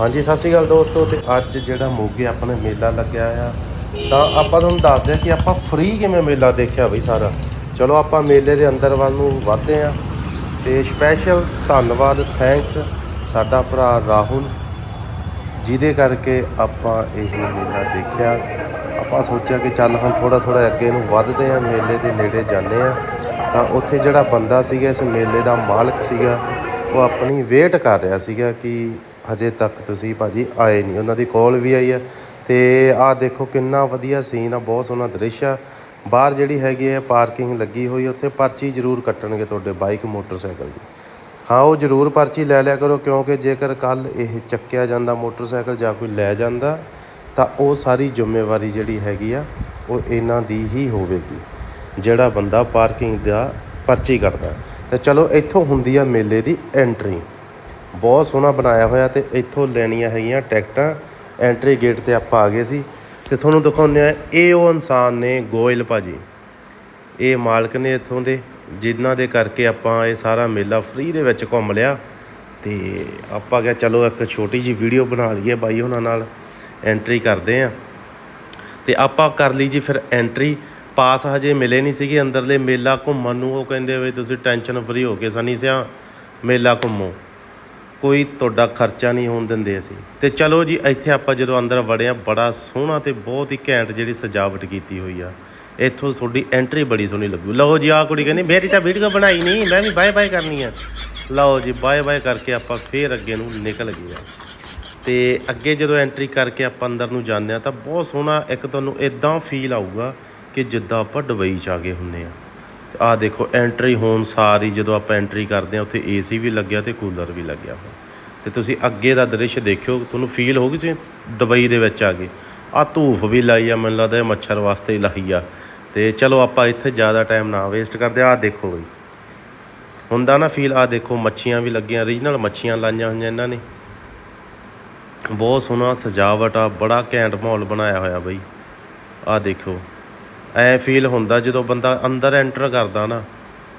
ਹਾਂਜੀ, ਸਤਿ ਸ਼੍ਰੀ ਅਕਾਲ ਦੋਸਤੋ, ਤੇ ਅੱਜ ਜਿਹੜਾ ਮੋਗੇ ਆਪਣੇ ਮੇਲਾ ਲੱਗਿਆ ਆ, ਤਾਂ ਆਪਾਂ ਤੁਹਾਨੂੰ ਦੱਸਦੇ ਆ ਕਿ ਆਪਾਂ ਫ੍ਰੀ ਕਿਵੇਂ ਮੇਲਾ ਦੇਖਿਆ ਬਈ ਸਾਰਾ। ਚਲੋ, ਆਪਾਂ ਮੇਲੇ ਦੇ ਅੰਦਰ ਵੱਲ ਨੂੰ ਵਧਦੇ ਆ ਤੇ ਸਪੈਸ਼ਲ ਧੰਨਵਾਦ ਥੈਂਕਸ ਸਾਡਾ ਭਰਾ ਰਾਹੁਲ, ਜਿਹਦੇ ਕਰਕੇ ਆਪਾਂ ਇਹ ਮੇਲਾ ਦੇਖਿਆ। ਆਪਾਂ ਸੋਚਿਆ ਕਿ ਚੱਲ ਹੁਣ ਥੋੜਾ ਥੋੜਾ ਅੱਗੇ ਨੂੰ ਵੱਧਦੇ ਆ ਮੇਲੇ ਦੇ ਨੇੜੇ ਜਾਂਦੇ ਆ ਤਾਂ ਉੱਥੇ ਜਿਹੜਾ ਬੰਦਾ ਸੀਗਾ, ਇਸ ਮੇਲੇ ਦਾ ਮਾਲਕ ਸੀਗਾ, ਉਹ ਆਪਣੀ ਵੇਟ ਕਰ ਰਿਹਾ ਸੀਗਾ ਕਿ ਹਜੇ ਤੱਕ ਤੁਸੀਂ ਭਾਜੀ ਆਏ ਨਹੀਂ। ਉਹਨਾਂ ਦੀ ਕਾਲ ਵੀ ਆਈ ਆ ਤੇ ਆਹ ਦੇਖੋ ਕਿੰਨਾ ਵਧੀਆ ਸੀਨ ਆ, ਬਹੁਤ ਸੋਹਣਾ ਦ੍ਰਿਸ਼ ਆ। ਬਾਹਰ ਜਿਹੜੀ ਹੈਗੀ ਹੈ ਪਾਰਕਿੰਗ ਲੱਗੀ ਹੋਈ ਉੱਥੇ ਪਰਚੀ ਜ਼ਰੂਰ ਕੱਟਣਗੇ ਤੁਹਾਡੇ ਬਾਈਕ ਮੋਟਰਸਾਈਕਲ ਦੀ। ਹਾਂ, ਉਹ ਜ਼ਰੂਰ ਪਰਚੀ ਲੈ ਲਿਆ ਕਰੋ, ਕਿਉਂਕਿ ਜੇਕਰ ਕੱਲ ਇਹ ਚੱਕਿਆ ਜਾਂਦਾ ਮੋਟਰਸਾਈਕਲ ਜਾਂ ਕੋਈ ਲੈ ਜਾਂਦਾ, ਤਾਂ ਉਹ ਸਾਰੀ ਜ਼ਿੰਮੇਵਾਰੀ ਜਿਹੜੀ ਹੈਗੀ ਆ, ਉਹ ਇਹਨਾਂ ਦੀ ਹੀ ਹੋਵੇਗੀ, ਜਿਹੜਾ ਬੰਦਾ ਪਾਰਕਿੰਗ ਦਾ ਪਰਚੀ ਕੱਟਦਾ। ਤੇ ਚਲੋ, ਇੱਥੋਂ ਹੁੰਦੀ ਆ ਮੇਲੇ ਦੀ ਐਂਟਰੀ ਬਹੁਤ ਸੋਹਣਾ ਬਣਾਇਆ ਹੋਇਆ ਤੇ ਇੱਥੋਂ ਲੈਣੀਆਂ ਹੈਗੀਆਂ ਟਿਕਟਾਂ ਐਂਟਰੀ ਗੇਟ ਤੇ ਆਪਾਂ ਆ ਗਏ ਸੀ। ਤੇ ਤੁਹਾਨੂੰ ਦਿਖਾਉਂਦੇ ਆ ਇਹ ਉਹ ਇਨਸਾਨ ਨੇ, ਗੋਇਲ ਭਾਜੀ। ਇਹ ਮਾਲਕ ਨੇ ਇੱਥੋਂ ਦੇ, ਜਿਨ੍ਹਾਂ ਦੇ ਕਰਕੇ ਆਪਾਂ ਇਹ ਸਾਰਾ ਮੇਲਾ ਫ੍ਰੀ ਦੇ ਵਿੱਚ ਘੁੰਮ ਲਿਆ। ਤੇ ਆਪਾਂ ਕਿਹਾ, ਚਲੋ ਇੱਕ ਛੋਟੀ ਜੀ ਵੀਡੀਓ ਬਣਾ ਲਈਏ ਬਾਈ ਉਹਨਾਂ ਨਾਲ ਐਂਟਰੀ ਕਰਦੇ ਆ ਤੇ ਆਪਾਂ ਕਰ ਲਈ ਜੀ ਫਿਰ ਐਂਟਰੀ ਪਾਸ ਹਜੇ ਮਿਲੇ ਨਹੀਂ ਸੀਗੇ ਅੰਦਰਲੇ ਮੇਲਾ ਘੁੰਮਣ ਨੂੰ, ਉਹ ਕਹਿੰਦੇ ਵੀ ਤੁਸੀਂ ਟੈਨਸ਼ਨ ਫਰੀ ਹੋ ਕੇ ਸਨੀ ਸਿਆ, ਮੇਲਾ ਘੁੰਮੋ। ਕੋਈ ਤੁਹਾਡਾ ਖਰਚਾ ਨਹੀਂ ਹੋਣ ਦਿੰਦੇ ਅਸੀਂ। ਤੇ ਚਲੋ ਜੀ, ਇੱਥੇ ਆਪਾਂ ਜਦੋਂ ਅੰਦਰ ਵੜਿਆ ਬੜਾ ਸੋਹਣਾ ਤੇ ਬਹੁਤ ਹੀ ਘੈਂਟ ਜਿਹੜੀ ਸਜਾਵਟ ਕੀਤੀ ਹੋਈ ਆ। ਇੱਥੋਂ ਤੁਹਾਡੀ ਐਂਟਰੀ ਬੜੀ ਸੋਹਣੀ ਲੱਗੂ। ਲਓ ਜੀ, ਆਹ ਕੁੜੀ ਕਹਿੰਦੀ ਮੇਰੀ ਤਾਂ ਵੀਡੀਓ ਬਣਾਈ ਨਹੀਂ। ਮੈਂ ਵੀ ਬਾਏ ਬਾਏ ਕਰਨੀ ਆ। ਲਓ ਜੀ ਬਾਏ ਬਾਏ ਕਰਕੇ ਆਪਾਂ ਫੇਰ ਅੱਗੇ ਨੂੰ ਨਿਕਲ ਗਏ ਆ। ਤੇ ਅੱਗੇ ਜਦੋਂ ਐਂਟਰੀ ਕਰਕੇ ਆਪਾਂ ਅੰਦਰ ਨੂੰ ਜਾਂਦੇ ਆ ਤਾਂ ਬਹੁਤ ਸੋਹਣਾ ਇੱਕ ਤੁਹਾਨੂੰ ਇਦਾਂ ਫੀਲ ਆਊਗਾ ਕਿ ਜਿੱਦਾਂ ਆਪਾਂ ਦੁਬਈ ਚ ਆ ਗਏ ਹੁੰਨੇ ਆ ਤੇ ਆਹ ਦੇਖੋ ਐਂਟਰੀ ਹੋਣ ਸਾਰੀ ਜਦੋਂ ਆਪਾਂ ਐਂਟਰੀ ਕਰਦੇ ਆ ਉੱਥੇ ਏਸੀ ਵੀ ਲੱਗਿਆ ਤੇ ਕੂਲਰ ਵੀ ਲੱਗਿਆ ਹੋਇਆ। ਤੇ ਤੁਸੀਂ ਅੱਗੇ ਦਾ ਦ੍ਰਿਸ਼ ਦੇਖਿਓ, ਤੁਹਾਨੂੰ ਫੀਲ ਹੋਊਗੀ ਤੁਸੀਂ ਦੁਬਈ ਦੇ ਵਿੱਚ ਆ ਗਏ ਆ ਧੂਫ ਵੀ ਲਾਈ ਆ, ਮੈਨੂੰ ਲੱਗਦਾ ਇਹ ਮੱਛਰ ਵਾਸਤੇ ਹੀ ਲਾਈ ਆ। ਤੇ ਚਲੋ ਆਪਾਂ ਇੱਥੇ ਜ਼ਿਆਦਾ ਟਾਈਮ ਨਾ ਵੇਸਟ ਕਰਦੇ ਆ ਦੇਖੋ ਬਈ। ਹੁੰਦਾ ਨਾ ਫੀਲ ਆ ਦੇਖੋ ਮੱਛੀਆਂ ਵੀ ਲੱਗੀਆਂ ਰੀਜਨਲ ਮੱਛੀਆਂ ਲਾਈਆਂ ਹੋਈਆਂ ਇਹਨਾਂ ਨੇ। ਬਹੁਤ ਸੋਹਣਾ ਸਜਾਵਟ ਆ, ਬੜਾ ਘੈਂਟ ਮਾਹੌਲ ਬਣਾਇਆ ਹੋਇਆ ਬਈ। ਆ ਦੇਖੋ। ਐ ਫੀਲ ਹੁੰਦਾ ਜਦੋਂ ਬੰਦਾ ਅੰਦਰ ਐਂਟਰ ਕਰਦਾ ਨਾ,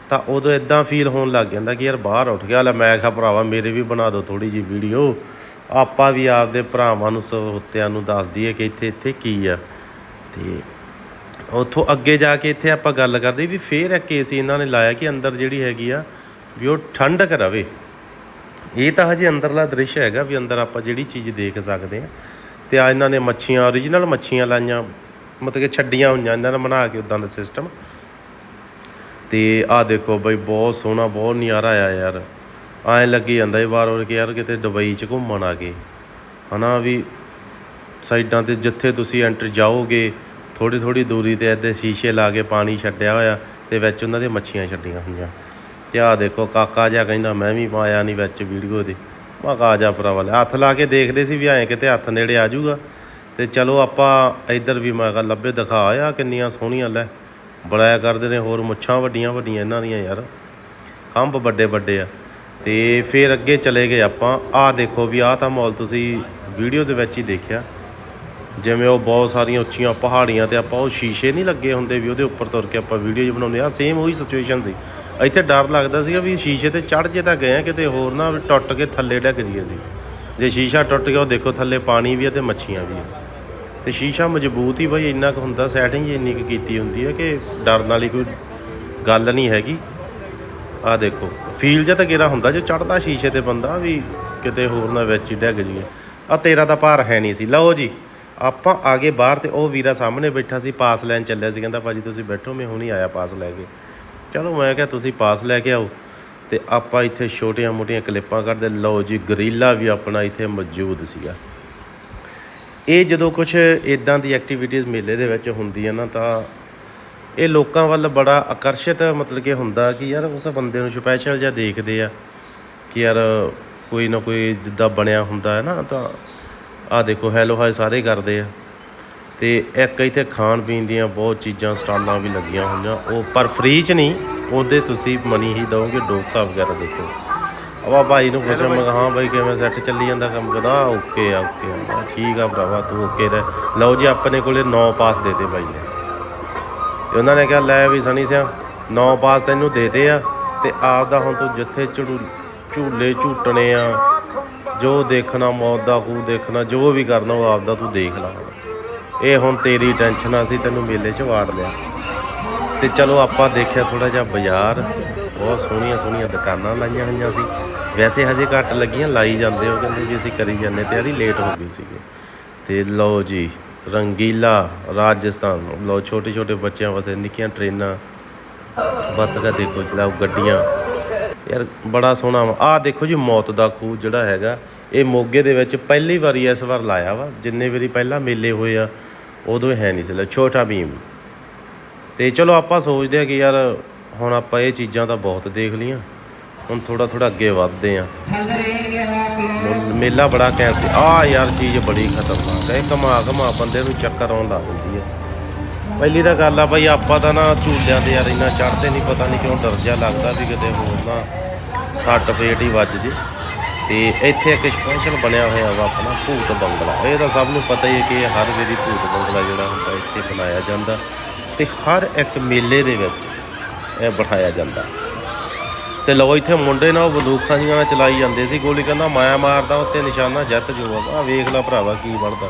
ਤਾਂ ਉਦੋਂ ਇਦਾਂ ਫੀਲ ਹੋਣ ਲੱਗ ਜਾਂਦਾ ਕਿ ਯਾਰ ਬਾਹਰ ਉੱਠ ਗਿਆ, ਲੈ ਮੈਂ ਕਿਹਾ ਭਰਾਵਾ ਮੇਰੇ ਵੀ ਬਣਾ ਦਿਓ ਥੋੜੀ ਜੀ ਵੀਡੀਓ ਆਪਾਂ ਵੀ ਆਪਦੇ ਭਰਾਵਾਂ ਨੂੰ ਸਹੋਤਿਆਂ ਨੂੰ ਦੱਸ ਦਈਏ ਕਿ ਇੱਥੇ ਇੱਥੇ ਕੀ ਆ। ਤੇ ਉੱਥੋਂ ਅੱਗੇ ਜਾ ਕੇ ਇੱਥੇ ਆਪਾਂ ਗੱਲ ਕਰਦੇ ਵੀ ਫੇਰ ਇੱਕ ਏਸੀ ਇਹਨਾਂ ਨੇ ਲਾਇਆ ਕਿ ਅੰਦਰ ਜਿਹੜੀ ਹੈਗੀ ਆ ਵੀ ਉਹ ਠੰਡਕ ਰਵੇ। ਇਹ ਤਾਂ ਹਜੇ ਅੰਦਰਲਾ ਦ੍ਰਿਸ਼ ਹੈਗਾ ਵੀ ਅੰਦਰ ਆਪਾਂ ਜਿਹੜੀ ਚੀਜ਼ ਦੇਖ ਸਕਦੇ ਆ। ਤੇ ਆ ਇਹਨਾਂ ਨੇ ਮੱਛੀਆਂ origignal ਮੱਛੀਆਂ ਲਾਈਆਂ। ਮਤਲਬ ਕਿ ਛੱਡੀਆਂ ਹੋਈਆਂ ਇਹਨਾਂ ਨੇ ਬਣਾ ਕੇ ਉਦਾਂ ਦਾ ਸਿਸਟਮ ਤੇ ਆ ਦੇਖੋ ਬਈ ਬਹੁਤ ਸੋਹਣਾ, ਬਹੁਤ ਨਜ਼ਾਰਾ ਆ ਯਾਰ। ਐਂ ਲੱਗੀ ਜਾਂਦਾ ਇਹ ਵਾਰ ਵਾਰ ਕਿ ਯਾਰ ਕਿਤੇ ਦੁਬਈ ਚ ਘੁੰਮਣ ਆ ਗਏ। ਹਨਾ ਵੀ ਸਾਈਡਾਂ ਤੇ ਜਿੱਥੇ ਤੁਸੀਂ ਐਂਟਰ ਜਾਓਗੇ ਥੋੜੀ ਥੋੜੀ ਦੂਰੀ ਤੇ ਇੱਥੇ ਸ਼ੀਸ਼ੇ ਲਾ ਕੇ ਪਾਣੀ ਛੱਡਿਆ ਹੋਇਆ ਤੇ ਵਿੱਚ ਉਹਨਾਂ ਦੇ ਮੱਛੀਆਂ ਛੱਡੀਆਂ ਹੋਈਆਂ। ਤੇ ਆ ਦੇਖੋ ਕਾਕਾ ਜਿਹਾ ਕਹਿੰਦਾ, ਮੈਂ ਵੀ ਪਾਇਆ ਨਹੀਂ ਵਿੱਚ ਵੀਡੀਓ ਦੇ। ਮੈਂ ਕਿਹਾ, ਆ ਜਾ ਭਰਾਵਾ ਹੱਥ ਲਾ ਕੇ ਦੇਖਦੇ ਸੀ ਵੀ ਐਂ ਕਿਤੇ ਹੱਥ ਨੇੜੇ ਆ ਜਾਊਗਾ। ਤੇ ਚਲੋ ਆਪਾਂ ਇੱਧਰ ਵੀ ਮੈਂ ਕਿਹਾ ਲੱਭੇ ਦਿਖਾ ਆ ਕਿੰਨੀਆਂ ਸੋਹਣੀਆਂ ਲੈ। ਬੜਾਇਆ ਕਰਦੇ ਨੇ ਹੋਰ ਮੁੱਛਾਂ ਵੱਡੀਆਂ ਵੱਡੀਆਂ ਇਹਨਾਂ ਦੀਆਂ ਯਾਰ। ਖੰਭ ਵੱਡੇ ਵੱਡੇ ਆ। ਤੇ ਫਿਰ ਅੱਗੇ ਚਲੇ ਗਏ ਆਪਾਂ। ਆਹ ਦੇਖੋ ਵੀ ਆਹ ਤਾਂ ਮਾਹੌਲ ਤੁਸੀਂ ਵੀਡੀਓ ਦੇ ਵਿੱਚ ਹੀ ਦੇਖਿਆ। ਜਿਵੇਂ ਉਹ ਬਹੁਤ ਸਾਰੀਆਂ ਉੱਚੀਆਂ ਪਹਾੜੀਆਂ ਤੇ ਆਪਾਂ ਉਹ ਸ਼ੀਸ਼ੇ ਨਹੀਂ ਲੱਗੇ ਹੁੰਦੇ ਵੀ ਉਹਦੇ ਉੱਪਰ ਤੁਰ ਕੇ ਆਪਾਂ ਵੀਡੀਓ ਜਿ ਬਣਾਉਂਦੇ ਆ। ਸੇਮ ਉਹੀ ਸਿਚੁਏਸ਼ਨ ਸੀ। ਇੱਥੇ ਡਰ ਲੱਗਦਾ ਸੀਗਾ ਵੀ ਸ਼ੀਸ਼ੇ ਤੇ ਚੜ ਜੇ ਤਾਂ ਗਏ ਆ, ਕਿਤੇ ਹੋਰ ਨਾ ਵੀ ਟੁੱਟ ਕੇ ਥੱਲੇ ਡਿੱਗ ਜੀਏ ਸੀ ਜੇ ਸ਼ੀਸ਼ਾ ਟੁੱਟ ਗਿਆ ਉਹ ਦੇਖੋ ਥੱਲੇ ਪਾਣੀ ਵੀ ਆ ਤੇ ਮੱਛੀਆਂ ਵੀ ਆ। ਤੇ ਸ਼ੀਸ਼ਾ ਮਜ਼ਬੂਤ ਹੀ ਬਈ, ਇੰਨਾ ਕੁ ਹੁੰਦਾ ਸੈਟਿੰਗ ਇੰਨੀ ਕੁ ਕੀਤੀ ਹੁੰਦੀ ਹੈ ਕਿ ਡਰਨ ਵਾਲੀ ਕੋਈ ਗੱਲ ਨਹੀਂ ਹੈਗੀ। ਆ ਦੇਖੋ ਫੀਲ ਜਿਹਾ ਤਾਂ ਕਿਹੜਾ ਹੁੰਦਾ, ਜੇ ਚੜਦਾ ਸ਼ੀਸ਼ੇ ਤੇ ਬੰਦਾ ਵੀ ਕਿਤੇ ਹੋਰ ਨਾ ਵਿੱਚ ਹੀ ਡਿੱਗ ਜੀਏ ਆ ਤੇਰਾ ਤਾਂ ਭਾਰ ਹੈ ਨਹੀਂ ਸੀ। ਲਓ ਜੀ, ਆਪਾਂ ਆਗੇ ਬਾਹਰ ਤੇ ਉਹ ਵੀਰਾ ਸਾਹਮਣੇ ਬੈਠਾ ਸੀ, ਪਾਸ ਲੈਣ ਚੱਲਿਆ ਸੀ, ਕਹਿੰਦਾ, ਭਾਜੀ, ਤੁਸੀਂ ਬੈਠੋ, ਮੈਂ ਹੁਣੀ ਆਇਆ ਪਾਸ ਲੈ ਕੇ। ਚਲੋ, ਮੈਂ ਕਿਹਾ, ਤੁਸੀਂ ਪਾਸ ਲੈ ਕੇ ਆਓ। ਤੇ ਆਪਾਂ ਇੱਥੇ ਛੋਟੀਆਂ-ਮੋਟੀਆਂ ਕਲਿੱਪਾਂ ਕਰਦੇ ਲਓ ਜੀ, ਗਰੀਲਾ ਵੀ ਆਪਣਾ ਇੱਥੇ ਮੌਜੂਦ ਸੀਗਾ। ਇਹ ਜਦੋਂ ਕੁਝ ਇਦਾਂ ਦੀ ਐਕਟੀਵਿਟੀਜ਼ ਮੇਲੇ ਦੇ ਵਿੱਚ ਹੁੰਦੀਆਂ ਨਾ ਤਾਂ ਇਹ ਲੋਕਾਂ ਵੱਲ ਬੜਾ ਆਕਰਸ਼ਿਤ ਮਤਲਬ ਕਿ ਹੁੰਦਾ ਕਿ ਯਾਰ ਉਸ ਬੰਦੇ ਨੂੰ ਸਪੈਸ਼ਲ ਜਿਹਾ ਦੇਖਦੇ ਆ ਕਿ ਯਾਰ ਕੋਈ ਨਾ ਕੋਈ ਜਿੱਦਾਂ ਬਣਿਆ ਹੁੰਦਾ ਹੈ ਨਾ ਤਾਂ ਆ ਦੇਖੋ ਹੈਲੋ ਹਾਈ ਸਾਰੇ ਕਰਦੇ ਆ। ਤੇ ਇੱਕ ਇੱਥੇ ਖਾਣ ਪੀਣ ਦੀਆਂ ਬਹੁਤ ਚੀਜ਼ਾਂ, ਸਟਾਲਾਂ ਵੀ ਲੱਗੀਆਂ ਹੋਈਆਂ। ਉਹ ਪਰ ਫ੍ਰੀ ਚ ਨਹੀਂ, ਉਹਦੇ ਤੁਸੀਂ ਮਨੀ ਹੀ ਦਓਗੇ, ਡੋਸਾ ਵਗੈਰਾ ਦੇਖੋ। ਆਵਾ ਭਾਈ ਨੂੰ ਪੁੱਛਿਆ, ਮੈਂ ਕਿਹਾ, ਹਾਂ ਭਾਈ, ਕਿਵੇਂ ਸੈੱਟ ਚੱਲੀ ਜਾਂਦਾ ਕੰਮ? ਕਹਿੰਦਾ ਓਕੇ ਆ ਓਕੇ ਆ। ਮੈਂ ਕਿਹਾ, ਠੀਕ ਆ ਭਰਾਵਾ, ਤੂੰ ਓਕੇ ਰਹਿ। ਲਓ ਜੀ, ਆਪਣੇ ਕੋਲੇ 9 ਪਾਸ ਦੇਤੇ ਭਾਈ ਨੇ। ਤੇ ਉਹਨਾਂ ਨੇ ਕਿਹਾ, ਲੈ ਵੀ ਸਣੀ ਸਿਆ 9 ਪਾਸ ਤੈਨੂੰ ਦੇਤੇ ਆ ਤੇ ਆਪਦਾ ਹੁਣ ਤੂੰ ਜਿੱਥੇ ਝੜੂ, ਝੂਲੇ ਝੂਟਣੇ ਆ, ਜੋ ਦੇਖਣਾ ਮੌਤ ਦਾ, ਖੂਹ ਦੇਖਣਾ, ਜੋ ਵੀ ਕਰਨਾ, ਉਹ ਆਪਦਾ ਤੂੰ ਦੇਖ ਲਾ। ਇਹ ਹੁਣ ਤੇਰੀ ਟੈਨਸ਼ਨ ਆ, ਅਸੀਂ ਤੈਨੂੰ ਮੇਲੇ 'ਚ ਵਾੜ ਲਿਆ। ਤੇ ਚਲੋ ਆਪਾਂ ਦੇਖਿਆ ਥੋੜਾ ਜਿਹਾ ਬਾਜ਼ਾਰ, ਬਹੁਤ ਸੋਹਣੀਆਂ ਸੋਹਣੀਆਂ ਦੁਕਾਨਾਂ ਲਾਈਆਂ ਹੋਈਆਂ ਸੀ। ਵੈਸੇ ਹਜੇ ਘੱਟ ਲੱਗੀਆਂ, ਲਾਈ ਜਾਂਦੇ ਉਹ ਕਹਿੰਦੇ ਵੀ ਅਸੀਂ ਕਰੀ ਜਾਂਦੇ ਤੇ ਅਸੀਂ ਲੇਟ ਹੋ ਗਏ ਸੀਗੇ। ਤੇ ਲਓ ਜੀ, ਰੰਗੀਲਾ ਰਾਜਸਥਾਨ। ਲਓ ਛੋਟੇ ਛੋਟੇ ਬੱਚਿਆਂ ਵਾਸਤੇ ਨਿੱਕੀਆਂ ਟ੍ਰੇਨਾਂ। ਬੱਤਗਾ ਦੇਖੋ ਜਿਹੜਾ ਗੱਡੀਆਂ। ਯਾਰ, ਬੜਾ ਸੋਹਣਾ ਵਾ। ਆਹ ਦੇਖੋ ਜੀ, ਮੌਤ ਦਾ ਖੂਹ ਜਿਹੜਾ ਹੈਗਾ, ਇਹ ਮੋਗੇ ਦੇ ਵਿੱਚ ਪਹਿਲੀ ਵਾਰੀ ਇਸ ਵਾਰ ਲਾਇਆ ਵਾ। ਜਿੰਨੇ ਵਾਰੀ ਪਹਿਲਾਂ ਮੇਲੇ ਹੋਏ ਆ, ਉਦੋਂ ਹੈ ਨਹੀਂ ਸੀ ਛੋਟਾ ਭੀਮ। ਤੇ ਚਲੋ, ਆਪਾਂ ਸੋਚਦੇ ਆ ਕਿ ਯਾਰ, ਹੁਣ ਆਪਾਂ ਇਹ ਚੀਜ਼ਾਂ ਤਾਂ ਬਹੁਤ ਦੇਖ ਲਈਆਂ। ਹੁਣ ਥੋੜਾ ਥੋੜਾ ਅੱਗੇ ਵਧਦੇ ਆ ਮੇਲਾ ਬੜਾ ਘੈਂਟ ਸੀ। ਆ ਯਾਰ ਚੀਜ਼ ਬੜੀ ਖਤਰਨਾਕ ਹੈ। ਕਮਾ ਕਮਾ ਬੰਦੇ ਨੂੰ ਚੱਕਰ ਆਉਣ ਲਾ ਦਿੰਦੀ ਹੈ। ਪਹਿਲੀ ਤਾਂ ਗੱਲ ਆ ਭਾਈ ਆਪਾਂ ਤਾਂ ਨਾ ਝੂਲਿਆਂ ਤੇ ਯਾਰ ਇੰਨਾ ਚੜ੍ਹਦੇ ਨਹੀਂ ਪਤਾ ਨਹੀਂ ਕਿਉਂ ਡਰ ਲੱਗਦਾ ਵੀ ਕਿਤੇ ਹੋਰ ਨਾ ਸੱਟ ਫੇਟ ਹੀ ਵੱਜ ਜੇ। ਤੇ ਇੱਥੇ ਇੱਕ ਸਪੈਸ਼ਲ ਬਣਿਆ ਹੋਇਆ ਵਾ ਆਪਣਾ ਭੂਤ ਬੰਗਲਾ। ਇਹ ਤਾਂ ਸਭ ਨੂੰ ਪਤਾ ਹੀ ਹੈ ਕਿ ਹਰ ਵੇਰੀ ਭੂਤ ਬੰਗਲਾ ਜਿਹੜਾ ਹੁੰਦਾ ਇੱਥੇ ਬਣਾਇਆ ਜਾਂਦਾ। ਤੇ ਹਰ ਇੱਕ ਮੇਲੇ ਦੇ ਵਿੱਚ ਇਹ ਬਿਠਾਇਆ ਜਾਂਦਾ। ਤੇ ਲਓ ਇੱਥੇ ਮੁੰਡੇ ਨਾਲ ਬੰਦੂਕਾਂ ਜਿਹੀਆਂ ਨਾਲ ਚਲਾਈ ਜਾਂਦੇ ਸੀ ਗੋਲੀ ਕਹਿੰਦਾ ਮਾਇਆ ਮਾਰਦਾ ਉੱਤੇ ਨਿਸ਼ਾਨਾ ਜਿੱਤ ਜੂਗਾ। ਆ ਵੇਖ ਲੈ ਭਰਾਵਾ ਕੀ ਬਣਦਾ।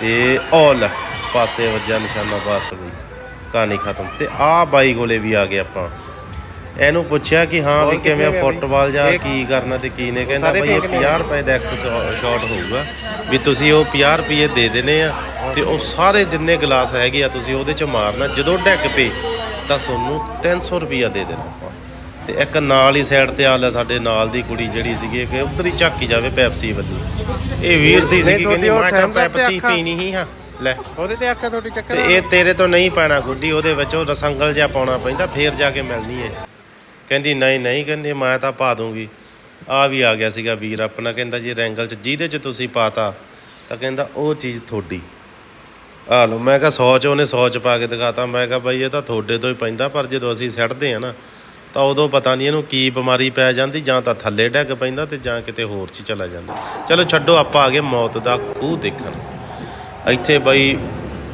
ਤੇ ਉਹ ਲੈ ਪਾਸੇ ਵੱਜਾ ਨਿਸ਼ਾਨਾ ਬਸ ਗਈ ਕਹਾਣੀ ਖਤਮ। ਤੇ ਆ ਬਾਈ ਕੋਲੇ ਵੀ ਆ ਗਏ ਆਪਾਂ। ਇਹਨੂੰ ਪੁੱਛਿਆ ਕਿ ਹਾਂ ਵੀ ਕਿਵੇਂ ਫੁੱਟਬਾਲ ਜਾਂ ਕੀ ਕਰਨਾ ਤੇ ਕੀ ਨੇ ਕਹਿੰਦਾ ਬਈ ਇਹ 50 ਰੁਪਏ ਦਾ ਇੱਕ ਸ਼ਾਟ ਹੋਊਗਾ। ਵੀ ਤੁਸੀਂ ਉਹ 50 ਰੁਪਏ ਦੇ ਦੇਣੇ ਆ ਤੇ ਉਹ ਸਾਰੇ ਜਿੰਨੇ ਗਲਾਸ ਹੈਗੇ ਆ ਤੁਸੀਂ ਉਹਦੇ ਚ ਮਾਰਨਾ। ਜਦੋਂ ਡਿੱਗ ਪਏ ਤਾਂ ਤੁਹਾਨੂੰ 300 ਰੁਪਿਆ ਦੇ ਦੇਣਾ ਤੇ ਇੱਕ ਨਾਲ ਹੀ ਸਾਈਡ ਤੇ ਆ ਲੈ ਸਾਡੇ ਨਾਲ ਦੀ ਕੁੜੀ ਜਿਹੜੀ ਸੀਗੀ ਕਿ ਉਧਰ ਹੀ ਝਾਕੀ ਜਾਵੇ ਪੈਪਸੀ ਵੱਲੀ। ਇਹ ਵੀਰ ਦੀ ਸੀਗੀ ਕਹਿੰਦੀ ਮੈਂ ਤਾਂ ਪੈਪਸੀ ਪੀਣੀ ਹੀ ਹਾਂ। ਲੈ। ਉਹਦੇ ਤੇ ਆਖਿਆ ਤੁਹਾਡੀ ਚੱਕਰ ਤੇ ਇਹ ਤੇਰੇ ਤੋਂ ਨਹੀਂ ਪੈਣਾ ਗੁੱਡੀ ਉਹਦੇ ਵਿੱਚ ਉਹ ਰਸੰਗਲ ਜਿਹਾ ਪਾਉਣਾ ਪੈਂਦਾ ਫੇਰ ਜਾ ਕੇ ਮਿਲਣੀ ਹੈ ਕਹਿੰਦੀ ਨਹੀਂ ਨਹੀਂ ਕਹਿੰਦੀ ਮੈਂ ਤਾਂ ਪਾ ਦੂੰਗੀ। ਆ ਵੀ ਆ ਗਿਆ ਸੀਗਾ ਵੀਰ ਆਪਣਾ ਕਹਿੰਦਾ ਜੀ ਰੈਂਗਲ ਚ ਜਿਹਦੇ ਚ ਤੁਸੀਂ ਪਾਤਾ ਤਾਂ ਕਹਿੰਦਾ ਉਹ ਚੀਜ਼ ਤੁਹਾਡੀ। ਆ ਲਓ ਮੈਂ ਕਿਹਾ 100 ਚ ਉਹਨੇ 100 ਚ ਪਾ ਕੇ ਦਿਖਾਤਾ ਮੈਂ ਕਿਹਾ ਬਾਈ ਇਹ ਤਾਂ ਤੁਹਾਡੇ ਤੋਂ ਹੀ ਪੈਂਦਾ ਪਰ ਜਦੋਂ ਅਸੀਂ ਸਿੱਟਦੇ ਆ ਨਾ ਤਾਂ ਉਦੋਂ ਪਤਾ ਨਹੀਂ ਇਹਨੂੰ ਕੀ ਬਿਮਾਰੀ ਪੈ ਜਾਂਦੀ, ਜਾਂ ਤਾਂ ਥੱਲੇ ਡਿੱਗ ਪੈਂਦਾ ਤੇ ਜਾਂ ਕਿਤੇ ਹੋਰ ਚ ਚਲਾ ਜਾਂਦਾ। ਚਲੋ ਛੱਡੋ, ਆਪਾਂ ਆ ਗਏ ਮੌਤ ਦਾ ਖੂਹ ਦੇਖਣ। ਇੱਥੇ ਬਈ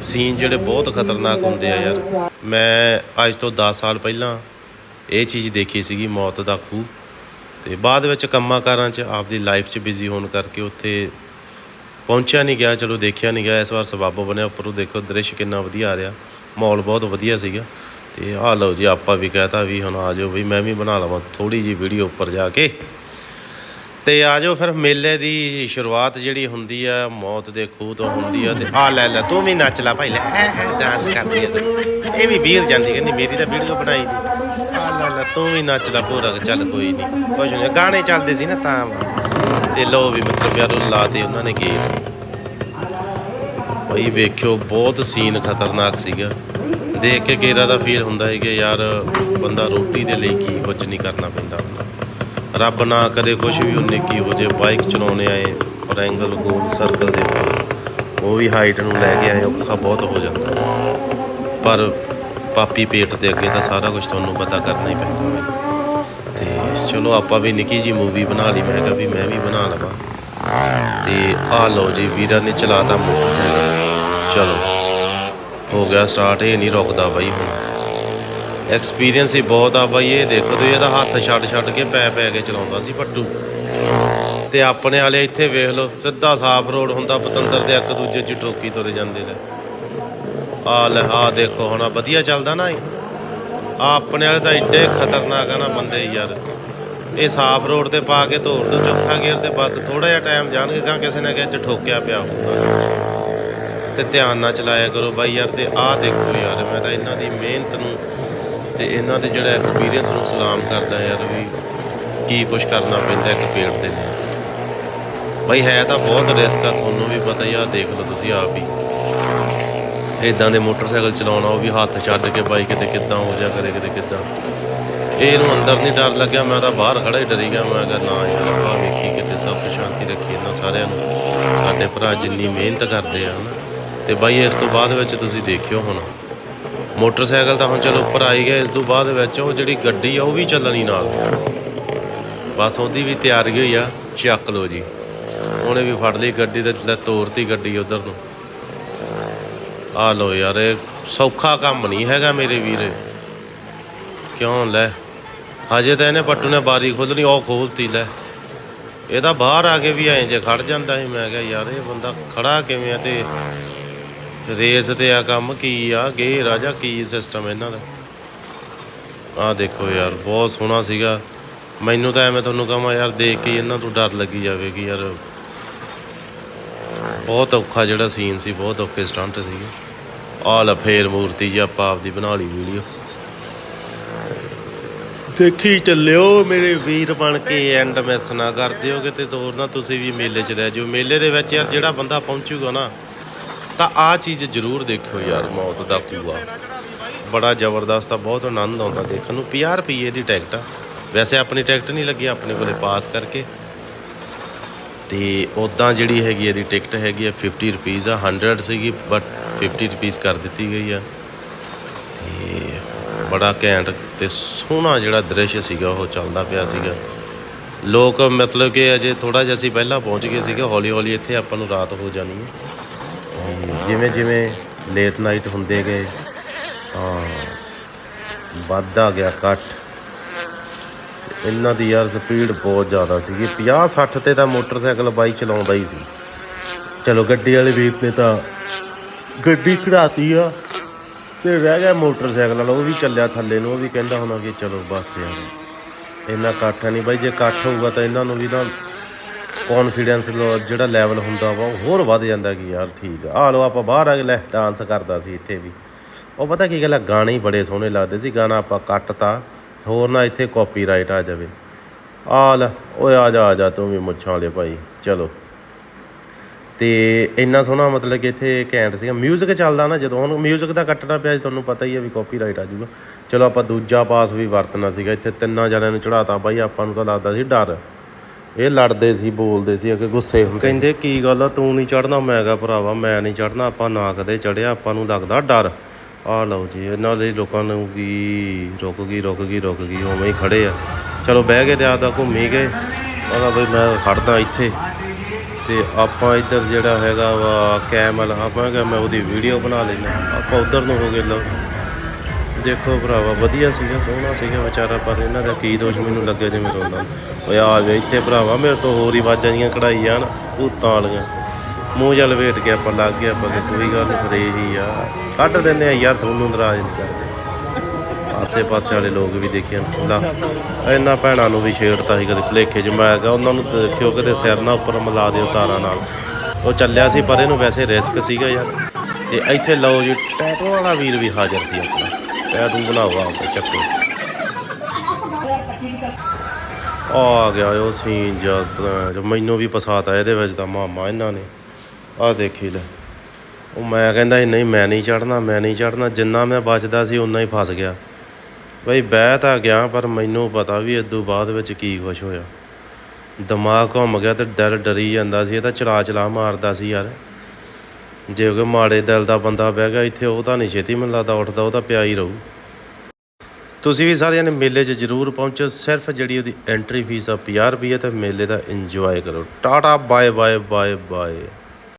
ਸੀਨ ਜਿਹੜੇ ਬਹੁਤ ਖਤਰਨਾਕ ਹੁੰਦੇ ਆ ਯਾਰ। ਮੈਂ ਅੱਜ ਤੋਂ 10 ਸਾਲ ਪਹਿਲਾਂ ਇਹ ਚੀਜ਼ ਦੇਖੀ ਸੀਗੀ, ਮੌਤ ਦਾ ਖੂਹ। ਤੇ ਬਾਅਦ ਵਿੱਚ ਕੰਮਾਂ ਕਾਰਾਂ 'ਚ ਆਪਦੀ ਲਾਈਫ 'ਚ ਬਿਜ਼ੀ ਹੋਣ ਕਰਕੇ ਉੱਥੇ ਪਹੁੰਚਿਆ ਨਹੀਂ ਗਿਆ, ਚਲੋ ਦੇਖਿਆ ਨਹੀਂ ਗਿਆ। ਇਸ ਵਾਰ ਸਬੱਬ ਬਣਿਆ, ਉੱਪਰੋਂ ਦੇਖੋ, ਦ੍ਰਿਸ਼ ਕਿੰਨਾ ਵਧੀਆ ਆ ਰਿਹਾ। ਮਾਹੌਲ ਬਹੁਤ ਵਧੀਆ ਸੀਗਾ। ਤੇ ਆਹ ਲਓ ਜੀ, ਆਪਾਂ ਵੀ ਕਹਤਾ ਵੀ ਹੁਣ ਆ ਜਾਓ ਵੀ ਮੈਂ ਵੀ ਬਣਾ ਲਵਾਂ ਥੋੜੀ ਜੀ ਵੀਡੀਓ ਉੱਪਰ ਜਾ ਕੇ। ਤੇ ਆ ਜਾਓ ਫਿਰ ਮੇਲੇ ਦੀ ਸ਼ੁਰੂਆਤ ਜਿਹੜੀ ਹੁੰਦੀ ਆ, ਮੌਤ ਦੇ ਖੂਹ ਤੋਂ ਹੁੰਦੀ ਆ ਤੇ ਆ ਲੈ ਲੈ, ਤੂੰ ਵੀ ਨੱਚ ਲੈ ਭਾਈ, ਲੈ ਹੈ ਹੈ ਡਾਂਸ ਕਰਦੀ ਆ ਇਹ ਵੀ ਵੀਰ ਜਾਂਦੀ, ਕਹਿੰਦੀ ਮੇਰੀ ਤਾਂ ਵੀਡੀਓ ਬਣਾਈ ਦੀ ਆ ਲੈ ਲੈ, ਤੂੰ ਵੀ ਨੱਚ ਲੈ ਪੂਰਾ, ਚੱਲ ਕੋਈ ਨਹੀਂ ਕੁਝ ਨਹੀਂ ਗਾਣੇ ਚੱਲਦੇ ਸੀ ਨਾ ਤਾਂ। ਤੇ ਲੋ ਵੀ ਮਤਲਬ ਯਾਰ ਉਹ ਲਾਤੇ ਉਹਨਾਂ ਨੇ ਗੇਮ। ਭਾਈ ਵੇਖਿਓ, ਬਹੁਤ ਸੀਨ ਖਤਰਨਾਕ ਸੀਗਾ। ਦੇਖ ਕੇ ਗੇਰਾ ਦਾ ਫੀਲ ਹੁੰਦਾ ਹੈ ਕਿ ਯਾਰ ਬੰਦਾ ਰੋਟੀ ਦੇ ਲਈ ਕੀ ਕੁਝ ਨਹੀਂ ਕਰਨਾ ਪੈਂਦਾ ਹੁੰਦਾ। ਰੱਬ ਨਾ ਕਰੇ ਕੁਝ ਵੀ ਉਹਨੇ ਕੀ ਹੋ ਜੇ ਬਾਈਕ ਚਲਾਉਣੇ ਆਏ ਔਰ ਐਂਗਲ ਗੋਲ ਸਰਕਲ ਦੇ ਉਹ ਵੀ ਹਾਈਟ ਨੂੰ ਲੈ ਕੇ ਆਏ, ਔਖਾ ਬਹੁਤ ਹੋ ਜਾਂਦਾ। ਪਰ ਪਾਪੀ ਪੇਟ ਦੇ ਅੱਗੇ ਤਾਂ ਸਾਰਾ ਕੁਝ ਤੁਹਾਨੂੰ ਪਤਾ ਕਰਨਾ ਹੀ ਪੈਂਦਾ ਬਈ ਤੇ ਚਲੋ ਆਪਾਂ ਵੀ ਨਿੱਕੀ ਜੀ ਮੂਵੀ ਬਣਾ ਲਈ, ਮੈਂ ਕਿਹਾ ਵੀ ਮੈਂ ਵੀ ਬਣਾ ਲਵਾਂ। ਤੇ ਆ ਲਓ ਜੀ, ਵੀਰਾਂ ਨੇ ਚਲਾਤਾ ਮੋਟਰਸਾਈਕਲ। ਚਲੋ। ਹੋ ਗਿਆ ਸਟਾਰਟ ਇਹ ਨਹੀਂ ਰੁਕਦਾ ਬਾਈ ਹੁਣ। ਐਕਸਪੀਰੀਅੰਸ ਹੀ ਬਹੁਤ ਆ ਬਾਈ, ਇਹ ਦੇਖੋ ਤੁਸੀਂ, ਇਹਦਾ ਹੱਥ ਛੱਡ ਛੱਡ ਕੇ ਪੈ ਪੈ ਕੇ ਚਲਾਉਂਦਾ ਸੀ ਪੱਟੂ। ਤੇ ਆਪਣੇ ਵਾਲੇ ਇੱਥੇ ਵੇਖ ਲਓ, ਸਿੱਧਾ ਸਾਫ਼ ਰੋਡ ਹੁੰਦਾ ਪਤੰਦਰ ਦੇ ਇੱਕ ਦੂਜੇ ਚ ਟੋਕੀ ਤੁਰੇ ਜਾਂਦੇ ਨੇ। ਆ ਲੈ, ਆ ਦੇਖੋ ਹੁਣ ਵਧੀਆ ਚੱਲਦਾ ਨਾ ਇਹ। ਆ ਆਪਣੇ ਵਾਲੇ ਤਾਂ ਏਡੇ ਖਤਰਨਾਕ ਆ ਨਾ ਬੰਦੇ ਯਾਰ। ਇਹ ਸਾਫ਼ ਰੋਡ ਤੇ ਪਾ ਕੇ ਧੋਰ ਦੋ, ਚੌਥਾ ਗੇਅਰ ਤੇ ਬਸ ਥੋੜਾ ਜਿਹਾ ਟਾਈਮ ਜਾਣਗੇ ਕਾਂ ਕਿਸੇ ਨੇ ਕਿਹਾ ਚ ਠੋਕਿਆ ਪਿਆ ਹੁੰਦਾ ਤੇ ਧਿਆਨ ਨਾਲ ਚਲਾਇਆ ਕਰੋ ਬਾਈ ਯਾਰ ਤੇ ਆਹ ਦੇਖੋ ਯਾਰ, ਮੈਂ ਤਾਂ ਇਹਨਾਂ ਦੀ ਮਿਹਨਤ ਨੂੰ ਤੇ ਇਹਨਾਂ ਦੇ ਜਿਹੜਾ ਐਕਸਪੀਰੀਅੰਸ ਨੂੰ ਸਲਾਮ ਕਰਦਾ ਯਾਰ ਵੀ ਕੀ ਕੁਝ ਕਰਨਾ ਪੈਂਦਾ ਇੱਕ ਪੇੜ ਦੇ ਲਈ ਬਾਈ ਹੈ ਤਾਂ ਬਹੁਤ ਰਿਸਕ ਆ, ਤੁਹਾਨੂੰ ਵੀ ਪਤਾ ਹੀ ਆ ਦੇਖ ਲਓ ਤੁਸੀਂ ਆਪ ਹੀ। ਇਦਾਂ ਦੇ ਮੋਟਰਸਾਈਕਲ ਚਲਾਉਣਾ, ਉਹ ਵੀ ਹੱਥ ਛੱਡ ਕੇ ਬਾਈ ਕਿਤੇ ਕਿੱਦਾਂ ਹੋ ਜਾ ਕਰੇ, ਕਿਤੇ ਕਿੱਦਾਂ। ਇਹਨੂੰ ਅੰਦਰ ਨਹੀਂ ਡਰ ਲੱਗਿਆ, ਮੈਂ ਤਾਂ ਬਾਹਰ ਖੜਾ ਹੀ ਡਰੀ ਗਿਆ, ਮੈਂ ਕਿਹਾ ਨਾ ਯਾਰ, ਆਪਾਂ ਵੇਖੀ ਕਿਤੇ ਸਭ ਸ਼ਾਂਤੀ ਰੱਖੀ ਇਹਨਾਂ ਸਾਰਿਆਂ ਨੂੰ। ਸਾਡੇ ਭਰਾ ਜਿੰਨੀ ਮਿਹਨਤ ਕਰਦੇ ਆ ਨਾ ਤੇ ਬਾਈ, ਇਸ ਤੋਂ ਬਾਅਦ ਵਿੱਚ ਤੁਸੀਂ ਦੇਖਿਓ ਹੁਣ। ਮੋਟਰਸਾਈਕਲ ਤਾਂ ਹੁਣ ਚਲੋ ਉੱਪਰ ਆਈ ਗਿਆ, ਇਸ ਤੋਂ ਬਾਅਦ ਵਿੱਚ ਉਹ ਜਿਹੜੀ ਗੱਡੀ ਆ, ਉਹ ਵੀ ਚੱਲਣੀ ਨਾਲ। ਬਸ ਉਹਦੀ ਵੀ ਤਿਆਰੀ ਹੋਈ ਆ, ਚੱਕ ਲਓ ਜੀ। ਉਹਨੇ ਵੀ ਫੜ ਲਈ ਗੱਡੀ ਤੇ, ਲੈ ਤੋਰਤੀ ਗੱਡੀ ਉਧਰ ਨੂੰ। ਆ ਲੋ ਯਾਰ, ਇਹ ਸੌਖਾ ਕੰਮ ਨਹੀਂ ਹੈਗਾ ਮੇਰੇ ਵੀਰੇ। ਕਿਉਂ ਲੈ? ਹਜੇ ਤਾਂ ਇਹਨੇ ਪੱਟੂ ਨੇ ਬਾਰੀ ਖੋਲਣੀ ਉਹ ਖੋਲਤੀ, ਲੈ। ਇਹ ਤਾਂ ਬਾਹਰ ਆ ਕੇ ਵੀ ਐਂ ਜੇ ਖੜ ਜਾਂਦਾ ਸੀ, ਮੈਂ ਕਿਹਾ ਯਾਰ ਇਹ ਬੰਦਾ ਖੜਾ ਕਿਵੇਂ ਆ ਤੇ ਰੇਸ ਤੇ ਆ ਕੰਮ ਕੀ ਆ? ਗੇ ਰਾਜਾ ਕੀ ਸਿਸਟਮ ਇਹਨਾਂ ਦਾ? ਆ ਦੇਖੋ ਯਾਰ, ਬਹੁਤ ਸੋਹਣਾ ਸੀਗਾ। ਮੈਨੂੰ ਤਾਂ ਐਵੇਂ ਤੁਹਾਨੂੰ ਕਹਾਂ ਯਾਰ, ਦੇਖ ਕੇ ਇਹਨਾਂ ਤੋਂ ਡਰ ਲੱਗੀ ਜਾਵੇ ਯਾਰ ਬਹੁਤ ਔਖਾ ਜਿਹੜਾ ਸੀਨ ਸੀ, ਬਹੁਤ ਔਖੇ ਸਟੰਟ ਸੀਗੇ। ਆ ਲੈ ਫੇਰ ਮੂਰਤੀ ਜੀ, ਆਪਾਂ ਆਪਦੀ ਬਣਾ ਲਈ ਵੀਡੀਓ ਦੇਖੀ ਚੱਲਿਓ, ਮੇਰੇ ਵੀਰ ਬਣ ਕੇ ਐਂਡ ਮਿਸ ਨਾ ਕਰ ਦਿਓ, ਕਿਤੇ ਤੋਰ ਨਾ ਤੁਸੀਂ ਵੀ ਮੇਲੇ 'ਚ ਰਹਿ ਜਿਓ। ਮੇਲੇ ਦੇ ਵਿੱਚ ਯਾਰ ਜਿਹੜਾ ਬੰਦਾ ਪਹੁੰਚੂਗਾ ਨਾ ਤਾਂ ਆ ਚੀਜ਼ ਜ਼ਰੂਰ ਦੇਖਿਓ ਯਾਰ, ਮੌਤ ਦਾ ਕੂਆ। ਬੜਾ ਜ਼ਬਰਦਸਤ ਆ, ਬਹੁਤ ਆਨੰਦ ਆਉਂਦਾ ਦੇਖਣ ਨੂੰ। 50 ਰੁਪਏ ਦੀ ਟਿਕਟ ਆ। ਵੈਸੇ ਆਪਣੀ ਟਿਕਟ ਨਹੀਂ ਲੱਗੀ, ਆਪਣੇ ਕੋਲੇ ਪਾਸ ਕਰਕੇ। ਤੇ ਉਦਾਂ ਜਿਹੜੀ ਹੈਗੀ ਇਹਦੀ ਟਿਕਟ ਹੈਗੀ ਆ 50 ਰੁਪਏ ਆ 100 ਸੀਗੀ ਬਟ 50 ਰੁਪਏ ਕਰ ਦਿੱਤੀ ਗਈ ਆ। ਤੇ ਬੜਾ ਘੈਂਟ ਤੇ ਸੋਹਣਾ ਜਿਹੜਾ ਦ੍ਰਿਸ਼ ਸੀਗਾ, ਉਹ ਚੱਲਦਾ ਪਿਆ ਸੀਗਾ। ਲੋਕ ਮਤਲਬ ਕਿ ਅਜੇ ਥੋੜਾ ਜਿਹਾ ਅਸੀਂ ਪਹਿਲਾਂ ਪਹੁੰਚ ਗਏ ਸੀਗੇ ਹੌਲੀ ਹੌਲੀ ਇੱਥੇ ਆਪਾਂ ਨੂੰ ਰਾਤ ਹੋ ਜਾਣੀ ਹੈ। ਜਿਵੇਂ ਜਿਵੇਂ ਲੇਟ ਨਾਈਟ ਹੁੰਦੇ ਗਏ ਤਾਂ ਵੱਧਦਾ ਗਿਆ ਕੱਟ ਇਹਨਾਂ ਦੀ ਯਾਰ ਸਪੀਡ ਬਹੁਤ ਜ਼ਿਆਦਾ ਸੀਗੀ। 50 60 ਤੇ ਤਾਂ ਮੋਟਰਸਾਈਕਲ ਬਾਈਕ ਚਲਾਉਂਦਾ ਹੀ ਸੀ। ਚਲੋ ਗੱਡੀ ਵਾਲੇ ਵੀਰ ਨੇ ਤਾਂ ਗੱਡੀ ਖੜਾਤੀ ਆ ਤੇ ਰਹਿ ਗਿਆ ਮੋਟਰਸਾਈਕਲ ਵਾਲਾ। ਉਹ ਵੀ ਚੱਲਿਆ ਥੱਲੇ ਨੂੰ, ਉਹ ਵੀ ਕਹਿੰਦਾ ਹੋਣਾ ਕਿ ਚਲੋ ਬਸ ਯਾਰ, ਇੰਨਾ ਇਕੱਠ ਨਹੀਂ। ਬਾਈ ਜੇ ਇਕੱਠ ਹੋਊਗਾ ਤਾਂ ਇਹਨਾਂ ਨੂੰ ਵੀ ਨਾ ਕੌਨਫੀਡੈਂਸ ਜਿਹੜਾ ਲੈਵਲ ਹੁੰਦਾ ਵਾ ਉਹ ਹੋਰ ਵੱਧ ਜਾਂਦਾ ਕਿ ਯਾਰ ਠੀਕ ਆ ਆ ਲੋ ਆਪਾਂ ਬਾਹਰ ਆ ਕੇ ਲੈ ਡਾਂਸ ਕਰਦਾ ਸੀ ਇੱਥੇ ਵੀ ਉਹ ਪਤਾ ਕੀ ਗੱਲ ਆ ਗਾਣੇ ਹੀ ਬੜੇ ਸੋਹਣੇ ਲੱਗਦੇ ਸੀ ਗਾਣਾ ਆਪਾਂ ਕੱਟਤਾ ਹੋਰ ਨਾ ਇੱਥੇ ਕਾਪੀਰਾਈਟ ਆ ਜਾਵੇ ਆ ਲੈ ਓਏ ਆ ਜਾ ਆ ਜਾ ਤੂੰ ਵੀ ਮੁੱਛਾਂ ਵਾਲੇ ਭਾਈ ਚਲੋ ਤੇ ਇੰਨਾ ਸੋਹਣਾ ਮਤਲਬ ਕਿ ਇੱਥੇ ਘੈਂਟ ਸੀਗਾ 뮤직 ਚੱਲਦਾ ਨਾ ਜਦੋਂ ਹੁਣ 뮤직 ਦਾ ਕੱਟਣਾ ਪਿਆ ਸੀ ਤੁਹਾਨੂੰ ਪਤਾ ਹੀ ਹੈ ਵੀ ਕਾਪੀਰਾਈਟ ਆ ਜਾਊਗਾ ਚਲੋ ਆਪਾਂ ਦੂਜਾ ਪਾਸ ਵੀ ਵਰਤਣਾ ਸੀਗਾ ਇੱਥੇ ਤਿੰਨਾਂ ਜਣਿਆਂ ਨੂੰ ਚੜਾਤਾ ਬਾਈ ਆਪਾਂ ਨੂੰ ਤਾਂ ਲੱਗਦਾ ਸੀ ਡਰ ਇਹ ਲੜਦੇ ਸੀ, ਬੋਲਦੇ ਸੀ, ਅੱਗੇ ਗੁੱਸੇ ਹੁੰਦੇ ਕਹਿੰਦੇ, ਕੀ ਗੱਲ ਆ? ਤੂੰ ਨਹੀਂ ਚੜਨਾ ਮੈਂ ਕਿਹਾ, ਭਰਾਵਾ, ਮੈਂ ਨਹੀਂ ਚੜਨਾ ਆਪਾਂ ਨਾ ਕਦੇ ਚੜਿਆ ਆਪਾਂ ਨੂੰ ਲੱਗਦਾ ਡਰ। ਆ ਲਓ ਜੀ, ਇਹਨਾਂ ਦੇ ਲੋਕਾਂ ਨੂੰ ਕੀ ਰੁਕ ਗਈ ਰੁਕ ਗਈ ਰੁਕ ਗਈ, ਉਵੇਂ ਹੀ ਖੜੇ ਆ। ਚਲੋ, ਬਹਿ ਗਏ ਤੇ ਆਦਾ ਘੁੰਮੀ ਗਏ। ਕਹਿੰਦਾ ਬਈ ਮੈਂ ਖੜਦਾ ਇੱਥੇ। ਤੇ ਆਪਾਂ ਇੱਧਰ ਜਿਹੜਾ ਹੈਗਾ ਵਾ, ਕੈਮਲ, ਆਪਾਂ ਕਿਹਾ, ਮੈਂ ਉਹਦੀ ਵੀਡੀਓ ਬਣਾ ਲੈਣਾ ਆਪਾਂ ਉਧਰ ਨੂੰ ਹੋ ਗਏ, ਲਓ। ਦੇਖੋ ਭਰਾਵਾ, ਵਧੀਆ ਸੀਗਾ, ਸੋਹਣਾ ਸੀਗਾ ਵਿਚਾਰਾ, ਪਰ ਇਹਨਾਂ ਦਾ ਕੀ ਦੋਸ਼ ਮੈਨੂੰ ਲੱਗੇ ਜਿਵੇਂ ਰੋਣਾ ਓਏ ਆ ਵੇ ਇੱਥੇ ਭਰਾਵਾ, ਮੇਰੇ ਤੋਂ ਹੋਰ ਹੀ ਵਾਜਾਂ ਦੀਆਂ ਕਢਾਈ ਜਾਣ, ਭੂਤਾਂ ਵਾਲੀਆਂ। ਮੂੰਹ ਜਲ ਵੇਟ ਕੇ ਆਪਾਂ ਲੱਗ ਗਿਆ ਆਪਾਂ ਕੋਈ ਗੱਲ ਨਹੀਂ ਫਿਰ ਹੀ ਆ। ਕੱਢ ਦਿੰਦੇ ਆ ਯਾਰ, ਤੁਹਾਨੂੰ ਨਾਰਾਜ਼ ਨਹੀਂ ਕਰਦੇ। ਆਸੇ ਪਾਸੇ ਵਾਲੇ ਲੋਕ ਵੀ ਦੇਖਿਆ ਲਾ। ਇਹਨਾਂ ਭੈਣਾਂ ਨੂੰ ਵੀ ਛੇੜਤਾ ਸੀ ਕਦੇ ਭਲੇਖੇ 'ਚ। ਮੈਂ ਕਿਹਾ ਉਹਨਾਂ ਨੂੰ ਦੇਖਿਓ ਕਿਤੇ ਸਿਰ ਨਾ ਉੱਪਰ ਮਿਲਾ ਦਿਓ ਤਾਰਾਂ ਨਾਲ। ਉਹ ਚੱਲਿਆ ਸੀ, ਪਰ ਇਹਨੂੰ ਵੈਸੇ ਰਿਸਕ ਸੀਗਾ ਯਾਰ। ਤੇ ਇੱਥੇ ਲਓ ਜੀ, ਟੈਟੂ ਵਾਲਾ ਵੀਰ ਵੀ ਹਾਜ਼ਰ ਸੀ ਆਪਣਾ। ਟੈਟੂ ਬਣਾਵਾ ਆਪੇ ਚੱਕੋ। ਆ ਗਿਆ ਉਹ ਸੀਨ ਜਦ ਮੈਨੂੰ ਵੀ ਪਸਾਤਾ ਇਹਦੇ ਵਿੱਚ ਤਾਂ ਮਾਮਾ ਇਹਨਾਂ ਨੇ। ਆਹ ਦੇਖੀ ਲੈ। ਉਹ ਮੈਂ ਕਹਿੰਦਾ ਨਹੀਂ, ਮੈਂ ਨਹੀਂ ਚੜਨਾ ਮੈਂ ਨਹੀਂ ਚੜਨਾ ਜਿੰਨਾ ਮੈਂ ਬਚਦਾ ਸੀ ਉਨਾ ਹੀ ਫਸ ਗਿਆ। ਬਈ ਬਹਿ ਤਾਂ ਗਿਆ, ਪਰ ਮੈਨੂੰ ਪਤਾ ਵੀ ਇਦੋਂ ਬਾਅਦ ਵਿੱਚ ਕੀ ਕੁਛ ਹੋਇਆ। ਦਿਮਾਗ ਘੁੰਮ ਗਿਆ ਤੇ ਦਿਲ ਡਰੀ ਜਾਂਦਾ ਸੀ, ਇਹ ਤਾਂ ਚਲਾ ਚਲਾ ਮਾਰਦਾ ਸੀ ਯਾਰ। ਜੇ ਕੋਈ ਮਾੜੇ ਦਿਲ ਦਾ ਬੰਦਾ ਬਹਿ ਗਿਆ, ਇੱਥੇ ਉਹ ਤਾਂ ਨਹੀਂ ਛੇਤੀ ਮੈਨੂੰ ਲੱਗਦਾ ਉੱਠਦਾ, ਉਹ ਤਾਂ ਪਿਆ ਹੀ ਰਹੂ। ਤੁਸੀਂ ਵੀ ਸਾਰਿਆਂ ਨੇ ਮੇਲੇ 'ਚ ਜ਼ਰੂਰ ਪਹੁੰਚੋ, ਸਿਰਫ ਜਿਹੜੀ ਉਹਦੀ ਐਂਟਰੀ ਫੀਸ ਆ 50 ਰੁਪਏ ਤੇ ਮੇਲੇ ਦਾ ਇੰਜੋਏ ਕਰੋ। Tata bye bye bye bye